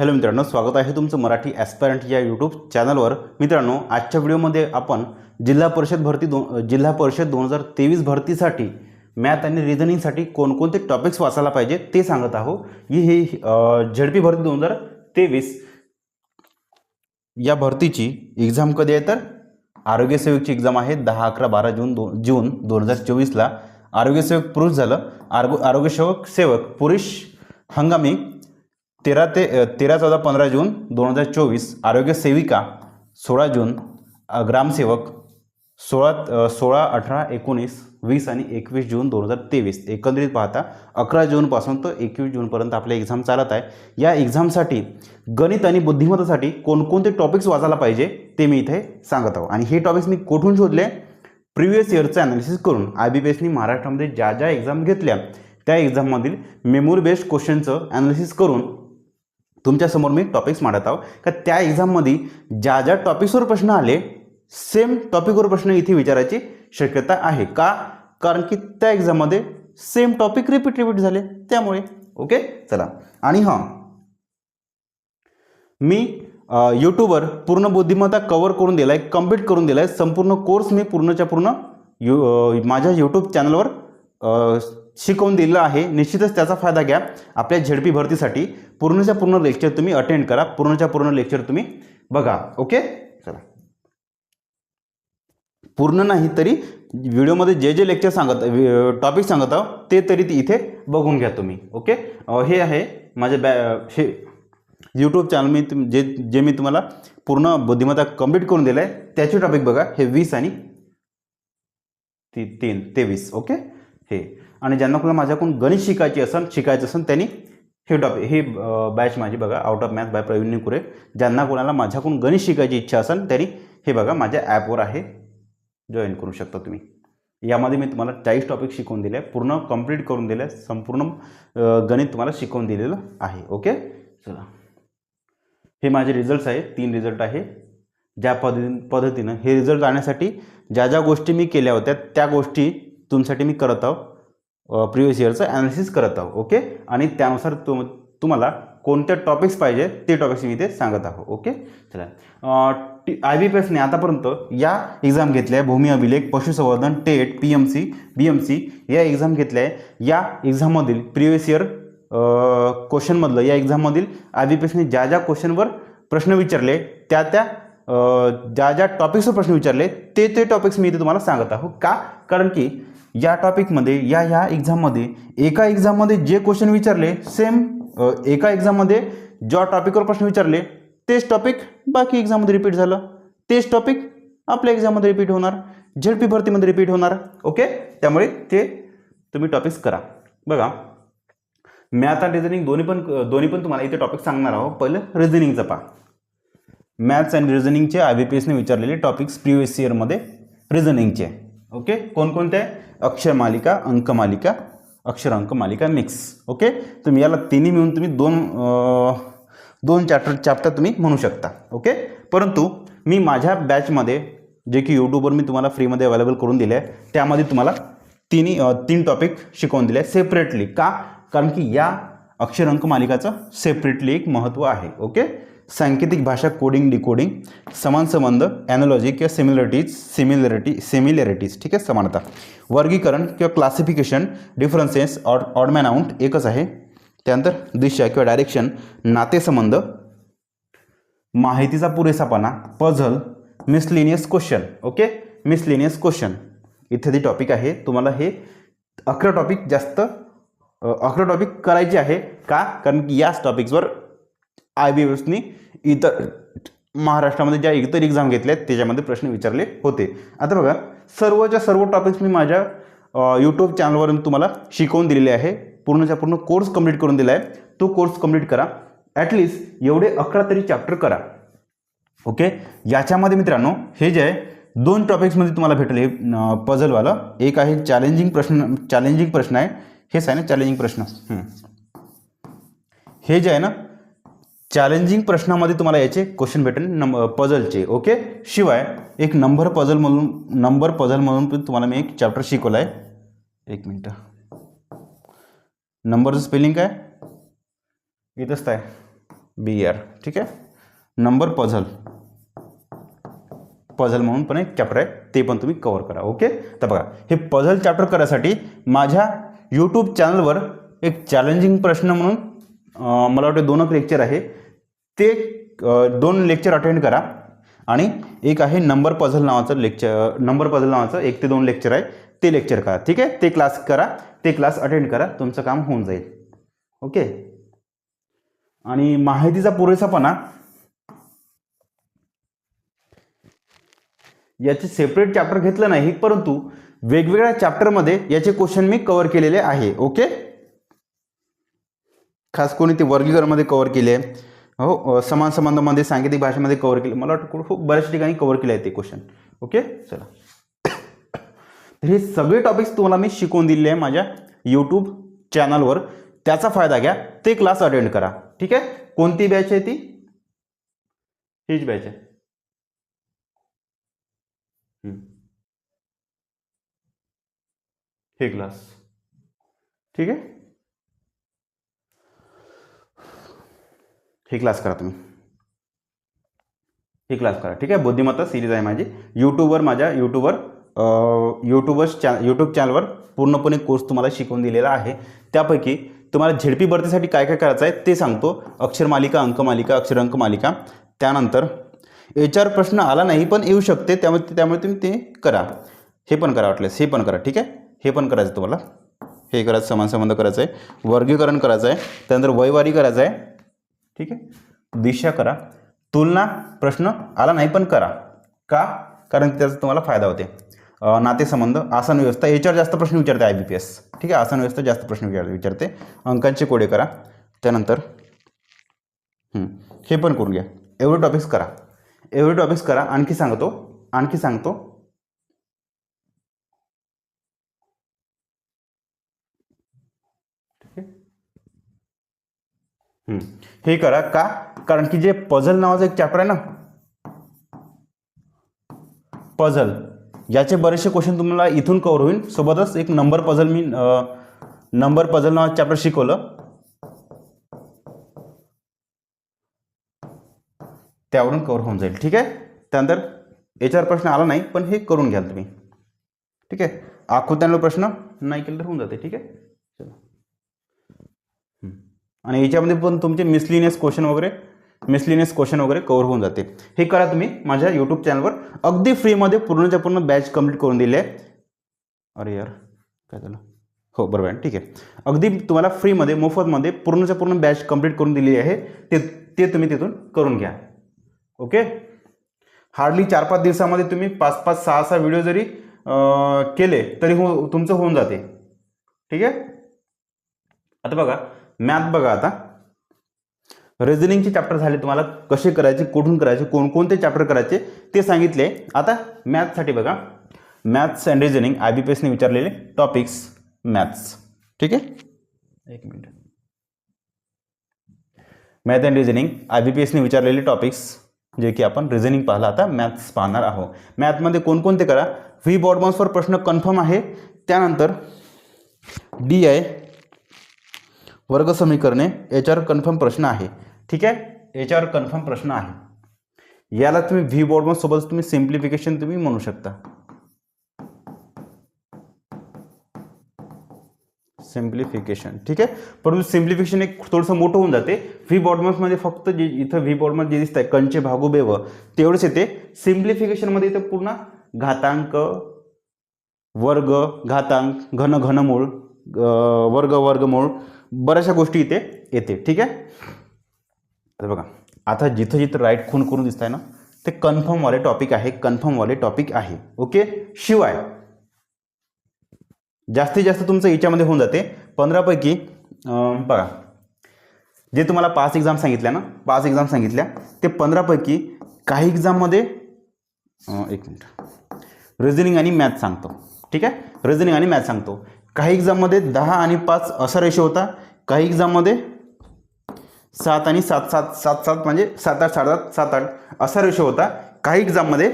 Hello मित्रांनो स्वागत आहे तुमचं मराठी ॲस्परंट या यूट्यूब चॅनलवर मित्रांनो आजच्या व्हिडिओमध्ये आपण जिल्हा परिषद भरती दोन जिल्हा परिषद दोन हजार तेवीस भरतीसाठी मॅथ आणि रिझनिंगसाठी कोणकोणते टॉपिक्स वाचायला पाहिजे ते सांगत आहो ही ही झेडपी भरती दोन हजार तेवीस. या भरतीची एक्झाम कधी आहे तर? आरोग्यसेवकची एक्झाम आहे दहा अकरा बारा जून दो जून दोन हजार चोवीसला. आरोग्यसेवक पुरुष झालं आरोग्य आरोग्यसेवक सेवक पुरुष हंगामी तेरा ते तेरा चौदा पंधरा जून दोन हजार चोवीस आरोग्य सेविका सोळा जून ग्रामसेवक सोळा सोळा अठरा एकोणीस वीस आणि एकवीस जून दोन हजार तेवीस. एकंदरीत पाहता अकरा जूनपासून तर एकवीस जूनपर्यंत आपल्या एक्झाम चालत आहे. या एक्झामसाठी गणित आणि बुद्धिमत्तासाठी कोणकोणते टॉपिक्स वाचायला पाहिजे ते मी इथे सांगत आहो. आणि हे टॉपिक्स मी कुठून शोधले? प्रिव्हियस इयरचं ॲनालिसिस करून आय बी पी एसनी महाराष्ट्रामध्ये ज्या ज्या एक्झाम घेतल्या त्या एक्झाममधील मेमोरी बेस्ड क्वेश्चनचं ॲनालिसिस करून तुमच्यासमोर मी टॉपिक्स मांडत आहो का त्या एक्झाममध्ये ज्या ज्या टॉपिक्सवर प्रश्न आले सेम टॉपिकवर प्रश्न इथे विचारायची शक्यता आहे. का? कारण की त्या एक्झाममध्ये सेम टॉपिक रिपीट रिपीट झाले. त्यामुळे ओके चला. आणि हां मी यूट्यूबवर पूर्ण बुद्धिमत्ता कवर करून दिला आहे कंप्लीट करून दिला आहे संपूर्ण कोर्स मी पूर्णच्या पूर्ण यू माझ्या यूट्यूब चॅनलवर शिकवून दिलेलं आहे. निश्चितच त्याचा फायदा घ्या. आपल्या झेडपी भरतीसाठी पूर्णच्या पूर्ण लेक्चर तुम्ही अटेंड करा. पूर्णच्या पूर्ण लेक्चर तुम्ही बघा. ओके चला. पूर्ण नाही तरी व्हिडिओमध्ये जे जे लेक्चर सांगत टॉपिक सांगत आहो ते तरी ती इथे बघून घ्या तुम्ही. ओके हे आहे माझे बॅ हे यूट्यूब चॅनल मी तुम जे जे मी तुम्हाला पूर्ण बुद्धिमत्ता कंप्लीट करून दिलं आहे त्याचे टॉपिक बघा. हे वीस आणि ती तीन तेवीस ओके हे. आणि ज्यांना कुणाला माझ्याकडून गणित शिकायची असेल शिकायचं असेल त्यांनी हे टॉपिक हे बॅच माझी बघा out of math by Praveen Kure ज्यांना कोणाला माझ्याकडून गणित शिकायची इच्छा असेल त्यांनी हे बघा माझ्या ॲपवर आहे. जॉईन करू शकता तुम्ही. यामध्ये मी तुम्हाला चाळीस टॉपिक शिकवून दिले आहे पूर्ण कंप्लीट करून दिले आहे संपूर्ण गणित तुम्हाला शिकवून दिलेलं आहे. ओके चला. हे माझे रिझल्ट्स आहे तीन रिझल्ट आहे. ज्या पद्धती पद्धतीनं हे रिझल्ट आणण्यासाठी ज्या ज्या गोष्टी मी केल्या होत्या त्या गोष्टी तुमच्यासाठी मी करत आहो. प्रिव्हियस इयरचं ॲनालिसिस करत आहो ओके आणि त्यानुसार तुम तुम्हाला कोणते टॉपिक्स पाहिजे ते टॉपिक्स मी इथे सांगत आहो ओके चला. टी आय बी पी एसने आतापर्यंत या एक्झाम घेतल्या आहे भूमी अभिलेख पशुसंवर्धन TET P M C B M C या एक्झाम घेतल्या. आहे या एक्झाममधील प्रिव्हियस इयर क्वेश्चनमधलं या एक्झाममधील आय बी पी एसने ज्या ज्या क्वेश्चनवर प्रश्न विचारले त्या त्या ज्या ज्या टॉपिक्सवर प्रश्न विचारले ते ते टॉपिक्स मी इथे तुम्हाला सांगत आहो का? कारण की या टॉपिकमध्ये या ह्या एक्झाममध्ये एका एक्झाममध्ये जे क्वेश्चन विचारले सेम एका एक्झाममध्ये ज्या टॉपिकवर प्रश्न विचारले तेच टॉपिक बाकी एक्झाममध्ये रिपीट झालं. तेच टॉपिक आपल्या एक्झाममध्ये रिपीट होणार. झेडपी भरतीमध्ये रिपीट होणार. ओके त्यामुळे ते तुम्ही टॉपिक्स करा. बघा. मॅथ आणि रिझनिंग दोन्ही पण दोन्ही पण तुम्हाला इथे टॉपिक सांगणार आहोत पहिलं रिझनिंगचं पहा. मॅथ्स अँड रिझनिंगचे आय बी पी एसने विचारलेले टॉपिक्स प्रिव्हियस इयरमध्ये रिझनिंगचे ओके कोणकोणते? आहे अक्षर मालिका अंक मालिका अक्षर अंक मालिका मिक्स ओके तुम्ही याला तिन्ही मिळून तुम्ही दोन दोन चॅप्टर चॅप्टर तुम्ही म्हणू शकता. ओके परंतु मी माझ्या बॅचमध्ये जे की यूट्यूबवर मी तुम्हाला फ्रीमध्ये अवेलेबल करून दिले आहे त्यामध्ये तुम्हाला तिन्ही तीन टॉपिक शिकवून दिले आहे सेपरेटली का? कारण की या अक्षर अंक मालिकाचं सेपरेटली एक महत्त्व आहे. ओके सांकेतिक भाषा कोडिंग डिकोडिंग समान संबंध ॲनॉलॉजी किंवा सिमिलरिटीज सिमिलरिटी सिमिलरिटीज ठीक आहे? समानता. वर्गीकरण किंवा classification differences odd odd man out एकच आहे. त्यानंतर दिशा किंवा डायरेक्शन नातेसंबंध माहितीचा पुरेसापणा puzzle miscellaneous question okay miscellaneous question इत्यादी टॉपिक आहे तुम्हाला हे अकरा टॉपिक जास्त अकरा टॉपिक करायचे आहे. का? कारण की याच टॉपिक्सवर आय बी एसनी इतर महाराष्ट्रामध्ये ज्या इतर एक्झाम घेतल्या आहेत त्याच्यामध्ये प्रश्न विचारले होते. आता बघा सर्वच्या सर्व टॉपिक्स मी माझ्या यूट्यूब चॅनलवर तुम्हाला शिकवून दिलेले आहे. पूर्णच्या पूर्ण कोर्स कंप्लीट करून दिला आहे तो कोर्स कंप्लीट करा. ॲटलिस्ट एवढे अकरा तरी चॅप्टर करा. ओके याच्यामध्ये मित्रांनो हे जे आहे दोन टॉपिक्समध्ये तुम्हाला भेटेल. हे पझलवालं एक आहे चॅलेंजिंग प्रश्न चॅलेंजिंग प्रश्न आहे. हेच आहे ना चॅलेंजिंग प्रश्न हे जे आहे ना चॅलेंजिंग प्रश्नामध्ये तुम्हाला याचे क्वेश्चन भेटेल. नंब पझलचे ओके शिवाय एक नंबर पझल म्हणून नंबर पझल म्हणून पण तुम्हाला मी एक चॅप्टर शिकवला आहे एक मिनटं. नंबरचं स्पेलिंग काय? इथंच आहे. बी आर ठीक आहे? नंबर पझल पझल म्हणून पण एक चॅप्टर आहे. ते पण तुम्ही कवर करा ओके तर बघा हे पझल चॅप्टर करायसाठी माझ्या यूट्यूब चॅनलवर एक चॅलेंजिंग प्रश्न म्हणून मला वाटतं दोनच लेक्चर आहे. ते दोन लेक्चर अटेंड करा. आणि एक आहे नंबर पझल नावाचं लेक्चर नंबर पझल नावाचं एक ते दोन लेक्चर आहे ते लेक्चर करा. ठीक आहे? ते क्लास करा ते क्लास अटेंड करा तुमचं काम होऊन जाईल. ओके? आणि माहितीचा पुरेसापणा. याचे सेपरेट चॅप्टर घेतलं नाही परंतु वेगवेगळ्या चॅप्टरमध्ये याचे क्वेश्चन मी कव्हर केलेले आहे. ओके? खास कोणी ते वर्गीकरणमध्ये कव्हर केले. हो समान संबंधामध्ये सांकेतिक भाषेमध्ये कव्हर केले. मला वाटतं खूप- बऱ्याच ठिकाणी कव्हर केले आहे ते क्वेश्चन ओके चला. तर हे सगळे टॉपिक्स तुम्हाला मी शिकवून दिलेले आहे माझ्या यूट्यूब चॅनलवर त्याचा फायदा घ्या. ते क्लास अटेंड करा. ठीक आहे? कोणती बॅच आहे ती? हीच बॅच आहे. हे क्लास ठीक आहे? हे क्लास करा तुम्ही. हे क्लास करा. ठीक आहे? बुद्धिमत्ता सिरीज आहे माझी. यूट्यूबवर माझ्या यूट्यूबवर यूट्यूबर चॅ यूट्यूब चॅनलवर पूर्णपणे कोर्स तुम्हाला शिकवून दिलेला आहे. त्यापैकी तुम्हाला झेडपी भरतीसाठी काय काय करायचं आहे ते सांगतो. अक्षरमालिका अंकमालिका अंक मालिका अक्षर अंक मालिका. त्यानंतर याच्यावर प्रश्न आला नाही पण येऊ शकते त्यामुळे त्यामुळे तुम्ही ते करा. हे पण करा वाटल्यास. हे पण करा. ठीक आहे? हे पण करायचं तुम्हाला. हे करायचं समान संबंध करायचं आहे. वर्गीकरण करायचं आहे. त्यानंतर वयवारी करायचं आहे. ठीक आहे? दिशा करा. तुलना प्रश्न आला नाही पण करा. का? कारण त्याचा तुम्हाला फायदा होते. नातेसंबंध आसन व्यवस्था याच्यावर जास्त प्रश्न विचारते आय बी पी एस ठीक आहे? आसन व्यवस्था जास्त प्रश्न विचार विचारते. अंकांचे कोडे करा. त्यानंतर हे पण करून घ्या. एवढे टॉपिक्स करा. एवढे टॉपिक्स करा. आणखी सांगतो आणखी सांगतो. हे करा का? कारण की जे पझल नावाचं एक चॅप्टर आहे ना? पझल याचे बरेचसे क्वेश्चन तुम्हाला इथून कवर होईल. सोबतच एक नंबर पझल मी नंबर पझल नावाचं चॅप्टर शिकवलं. त्यावरून कव्हर होऊन जाईल. ठीक आहे? त्यानंतर याच्यावर प्रश्न आला नाही पण हे करून घ्याल तुम्ही. ठीक आहे? आकृत्यांवर प्रश्न नाही केलं तर होऊन जाते. ठीक आहे? आणि याच्यामध्ये पण तुमचे मिसलिनियस क्वेश्चन वगैरे मिसलिनियस क्वेश्चन वगैरे कव्हर होऊन जाते. हे करा तुम्ही माझ्या यूट्यूब चॅनलवर अगदी फ्रीमध्ये पूर्णच्या पूर्ण बॅच कंप्लीट करून दिली. आहे अरे यार काय झालं? हो बरोबर आहे. ठीक आहे. अगदी तुम्हाला फ्रीमध्ये मोफतमध्ये पूर्णच्या पूर्ण बॅच कंप्लीट करून दिलेली आहे. ते ते तुम्ही तिथून करून घ्या. ओके हार्डली चार पाच दिवसामध्ये तुम्ही पाच पाच सहा सहा व्हिडिओ जरी केले तरी हो तुमचं होऊन जाते. ठीक आहे? आता बघा. मॅथ बघा आता. रिझनिंगचे चॅप्टर झाले तुम्हाला. कसे करायचे कुठून करायचे कोणकोणते चॅप्टर करायचे ते सांगितले. आता मॅथ्ससाठी बघा. Maths and reasoning I B P एसने विचारलेले टॉपिक्स मॅथ्स ठीक आहे? एक minute. Math and reasoning I B P एसने विचारलेले टॉपिक्स जे की आपण रिझनिंग पाहिलं आता मॅथ्स पाहणार आहोत. मॅथमध्ये कोणकोणते करा. व्ही बॉडमॉन्सवर प्रश्न कन्फर्म आहे. त्यानंतर डी आहे वर्गसमीकरणे याच्यावर कन्फर्म प्रश्न आहे. ठीक आहे? याच्यावर कन्फर्म प्रश्न आहे. याला तुम्ही व्ही बॉर्डमॉन सोबत तुम्ही सिम्प्लिफिकेशन तुम्ही म्हणू शकता. सिम्प्लिफिकेशन ठीक आहे? परंतु सिम्प्लिफिकेशन एक थोडंसं मोठं होऊन जाते. व्ही बॉडमसमध्ये फक्त जे इथं व्ही बॉडमॉन जे दिसत आहे कंचे भागू बेव तेवढंच येते. सिम्प्लिफिकेशनमध्ये इथं पूर्ण घातांक वर्ग घातांक घन घनमूळ वर्ग वर्गमूळ बऱ्याचशा गोष्टी इथे येते ठीक आहे? आता बघा आता जिथं जिथं राईट खून करून दिसत आहे ना ते कन्फर्मवाले टॉपिक आहे कन्फर्मवाले टॉपिक आहे ओके शिवाय जास्तीत जास्त तुमचं याच्यामध्ये होऊन जाते. पंधरापैकी बघा जे तुम्हाला पाच एक्झाम सांगितल्या ना पाच एक्झाम सांगितल्या ते पंधरापैकी काही एक्झाममध्ये एक मिनिट. रिझनिंग आणि मॅथ सांगतो ठीक आहे? रिझनिंग आणि मॅथ सांगतो. काही एक्झाममध्ये दहा आणि पाच असा रेशो होता. काही एक्झाममध्ये सात आणि सात सात सात सात म्हणजे सात आठ सात सात आठ असा रेशो होता. काही एक्झाममध्ये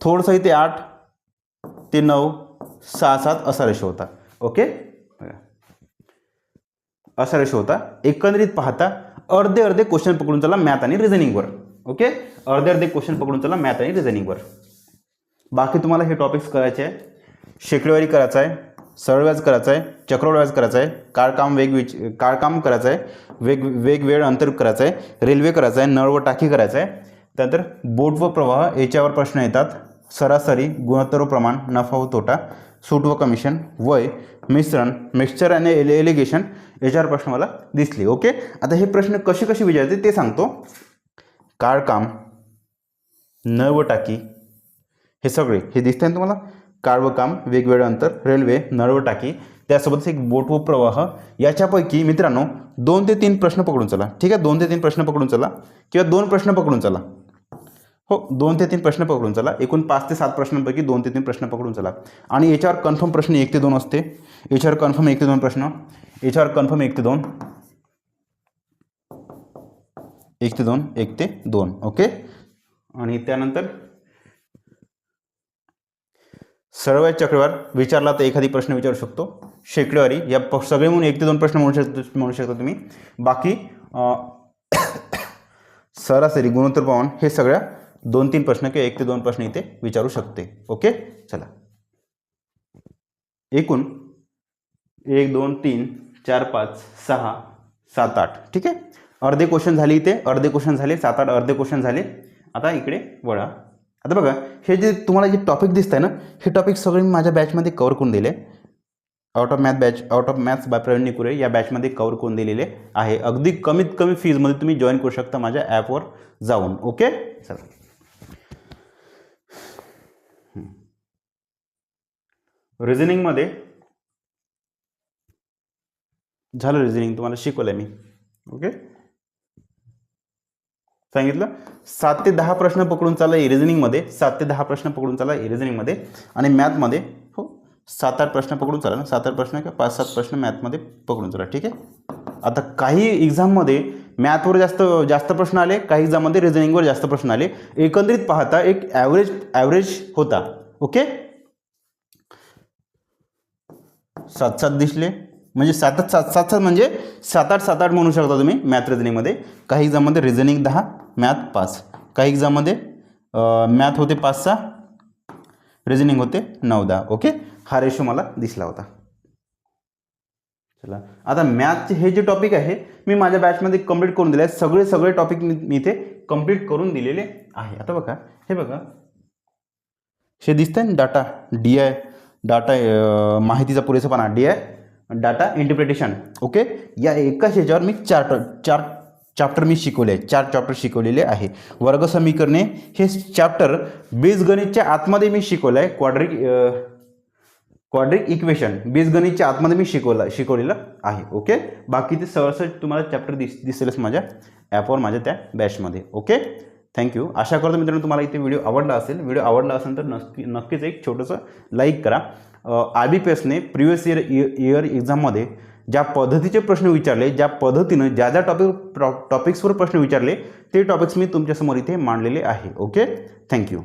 थोडंसं इथे आठ ते नऊ सहा सात असा रेशो होता. ओके असा रेशो होता. एकंदरीत पाहता अर्धे अर्धे क्वेश्चन पकडून चला मॅथ आणि रिझनिंगवर ओके अर्धे अर्धे क्वेश्चन पकडून चला मॅथ आणि रिझनिंगवर बाकी तुम्हाला हे टॉपिक्स करायचे आहे शेकडेवारी करायचं आहे सरळ व्याज करायचं आहे चक्रवाढ व्याज करायचं आहे काळकाम वेग विच काळकाम करायचं आहे वेग वेग वेळ अंतर करायचं आहे रेल्वे करायचं आहे नळ व टाकी करायचं आहे. त्यानंतर बोट व प्रवाह याच्यावर प्रश्न येतात. सरासरी गुणोत्तर प्रमाण नफा व तोटा सूट व कमिशन वय मिश्रण मिक्सचर आणि एल एलिगेशन याच्यावर प्रश्न मला दिसले. ओके आता हे प्रश्न कसे कसे विचारते ते सांगतो. काळकाम नळ व टाकी हे सगळे हे दिसत आहे तुम्हाला? काळवकाम काम वेगवेगळं अंतर रेल्वे नळवटाकी त्यासोबतच एक बोट व प्रवाह. याच्यापैकी मित्रांनो दोन ते तीन प्रश्न पकडून चला. ठीक आहे? दोन ते तीन प्रश्न पकडून चला. किंवा दोन प्रश्न पकडून चला. हो दोन ते तीन प्रश्न पकडून चला. एकूण पाच ते सात प्रश्नांपैकी दोन ते तीन प्रश्न पकडून चला. आणि याच्यावर कन्फर्म प्रश्न एक ते दोन असते. याच्यावर कन्फर्म एक ते दोन प्रश्न. याच्यावर कन्फर्म एक ते दोन. एक ते दोन एक ते दोन. ओके? आणि त्यानंतर सरळ चक्रवार विचारला तर एखादी प्रश्न विचारू शकतो. शेकडेवारी या प सगळे म्हणून एक ते दोन प्रश्न म्हणू शकतो म्हणू शकता तुम्ही. बाकी सरासरी गुणोत्तर प्रमाण हे सगळ्या दोन तीन प्रश्न किंवा एक ते दोन प्रश्न इथे विचारू शकते. ओके? चला. एकूण एक दोन तीन चार पाच सहा सात आठ. ठीक आहे? अर्धे क्वेश्चन झाले इथे अर्धे क्वेश्चन झाले सात आठ अर्धे क्वेश्चन झाले. आता इकडे वळा. आता बघा हे जे तुम्हाला जे टॉपिक दिसत आहे ना हे टॉपिक सगळे मी माझ्या बॅचमध्ये कवर करून दिले. Out of math batch out of maths by Praveen Nikure या बॅचमध्ये कवर करून दिलेले आहे. अगदी कमीत कमी फीजमध्ये तुम्ही जॉईन करू शकता माझ्या ॲपवर जाऊन ओके चला. रिझनिंगमध्ये झालं रिझनिंग तुम्हाला शिकवलं आहे मी ओके सांगितलं? सात ते दहा प्रश्न पकडून चालला रिझनिंगमध्ये सात ते दहा प्रश्न पकडून चाला रिझनिंगमध्ये आणि मॅथमध्ये हो सात आठ प्रश्न पकडून चाला ना? सात आठ प्रश्न किंवा पाच सात प्रश्न मॅथमध्ये पकडून चला ठीक आहे? आता काही एक्झाममध्ये मॅथवर जास्त जास्त प्रश्न आले काही एक्झाममध्ये रिझनिंगवर जास्त प्रश्न आले. एकंदरीत पाहता एक ॲव्हरेज ॲव्हरेज होता. ओके? सात सात दिसले. म्हणजे सात आठ सात सात सात म्हणजे सात आठ सात आठ म्हणू शकता तुम्ही मॅथ रिजनिंगमध्ये काही एक्झाममध्ये रिजनिंग दहा मॅथ पाच. काही एक्झाममध्ये मॅथ होते पाच सहा रिजनिंग होते नऊ दहा. ओके हा रेशो मला दिसला होता. चला. आता मॅथचे हे जे टॉपिक आहे मी माझ्या बॅचमध्ये कंप्लीट करून दिले. आहे सगळे सगळे टॉपिक मी मी इथे कंप्लीट करून दिलेले आहे. आता बघा. हे बघा. हे दिसतंय डाटा डी आय डाटा माहितीचा माहितीचा पुरेसापणा D I data interpretation okay या एकाच ह्याच्यावर मी चार चार चॅप्टर मी शिकवले आहे चार चॅप्टर शिकवलेले आहे. वर्ग समीकरणे हे चॅप्टर बीजगणितच्या आतमध्ये मी शिकवलं आहे क्वाड्रिक क्वाड्रिक इक्वेशन बीजगणितच्या आतमध्ये मी शिकवलं शिकवलेलं आहे. ओके बाकी ते सहज तुम्हाला चॅप्टर दिस दिसेलच माझ्या. ॲपवर माझ्या त्या बॅचमध्ये ओके थँक्यू आशा करतो मित्रांनो तुम्हाला इथे व्हिडिओ आवडला असेल. व्हिडिओ आवडला असेल तर नक्की नक्कीच एक छोटंसं लाईक करा. आर बी पी एसने प्रिव्हियस इयर इयर एक्झाममध्ये ज्या पद्धतीचे प्रश्न विचारले ज्या पद्धतीनं ज्या ज्या टॉपिक टॉपिक्सवर प्रश्न विचारले ते टॉपिक्स मी तुमच्यासमोर इथे मांडलेले आहे. Okay thank you